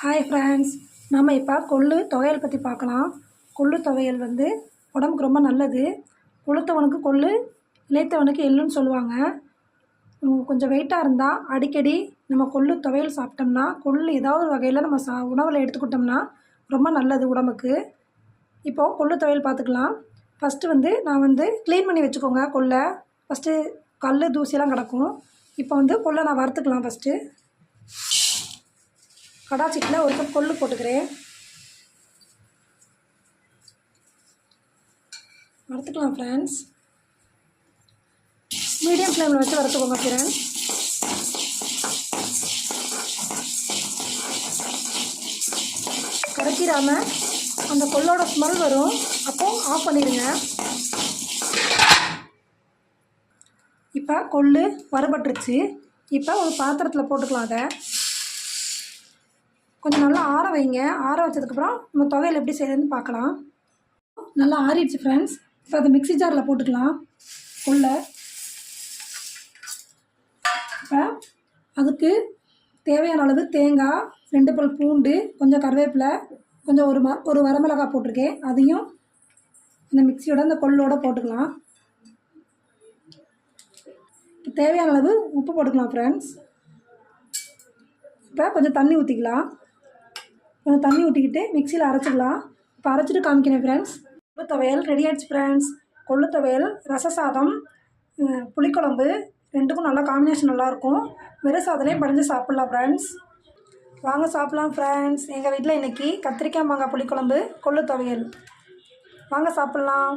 Hi friends நம்ம இப்போ கொள்ளு துவையல் பற்றி பார்க்கலாம். கொள்ளு துவையல் வந்து உடம்புக்கு ரொம்ப நல்லது. கொளுத்தவனுக்கு கொள்ளு இழைத்தவனுக்கு எள்ளுன்னு சொல்லுவாங்க. கொஞ்சம் வெயிட்டாக இருந்தால் அடிக்கடி நம்ம கொள்ளு துவையல் சாப்பிட்டோம்னா கொள்ளு ஏதாவது ஒரு வகையில் நம்ம சா உணவில் எடுத்துக்கிட்டோம்னா ரொம்ப நல்லது உடம்புக்கு. இப்போது கொள்ளு துவையல் பார்த்துக்கலாம். ஃபஸ்ட்டு வந்து நான் வந்து க்ளீன் பண்ணி வச்சுக்கோங்க கொள்ளை. ஃபஸ்ட்டு கல் தூசியெல்லாம் கிடக்கும். இப்போ வந்து கொள்ளை நான் வறுத்துக்கலாம் ஃபஸ்ட்டு கடாச்சிட்டில் ஒரு கப் கொள்ளு போட்டுக்கிறேன். வறுத்துக்கலாம் ஃப்ரெண்ட்ஸ் மீடியம் ஃப்ளேமில் வச்சு வறுத்துக்கோங்க ஃப்ரெண்ட்ஸ் கரைச்சிடாம அந்த கொள்ளோட ஸ்மெல் வரும். அப்போ ஆஃப் பண்ணிடுங்க. இப்போ கொள்ளு வரப்பட்டுருச்சு இப்போ ஒரு பாத்திரத்தில் போட்டுக்கலாம் அதை. கொஞ்சம் நல்லா ஆற வைங்க. ஆற வச்சதுக்கப்புறம் நம்ம துவையல் எப்படி செய்யறதுன்னு பார்க்கலாம். நல்லா ஆறிடுச்சு ஃப்ரெண்ட்ஸ் இப்போ அதை மிக்ஸி ஜாரில் போட்டுக்கலாம். உள்ள. இப்போ அதுக்கு தேவையான அளவு தேங்காய் ரெண்டு பல் பூண்டு கொஞ்சம் கருவேப்பிலை கொஞ்சம் ஒரு ம ஒரு வரமிளகாய் போட்டிருக்கேன். அதையும் இந்த மிக்ஸியோட இந்த கொள்ளோட போட்டுக்கலாம். இப்போ தேவையான அளவு உப்பு போட்டுக்கலாம் ஃப்ரெண்ட்ஸ் இப்போ கொஞ்சம் தண்ணி ஊற்றிக்கலாம் கொஞ்சம் தண்ணி ஊற்றிக்கிட்டு மிக்சியில் அரைச்சிடலாம் இப்போ அரைச்சிட்டு காமிக்கிறேன் ஃப்ரெண்ட்ஸ் கொள்ளு துவையல் ரெடி ஆயிடுச்சு ஃப்ரெண்ட்ஸ் கொள்ளு துவையல் ரச சாதம் புளிக்குழம்பு ரெண்டுக்கும் நல்லா காம்பினேஷன் நல்லாயிருக்கும் வெறும் சாதனையும் படைஞ்சு சாப்பிட்லாம் ஃப்ரெண்ட்ஸ் வாங்க சாப்பிட்லாம் ஃப்ரெண்ட்ஸ் எங்கள் வீட்டில் இன்றைக்கி கத்திரிக்காய் மாங்காய் புளிக்குழம்பு கொள்ளு துவையல் வாங்க சாப்பிட்லாம்.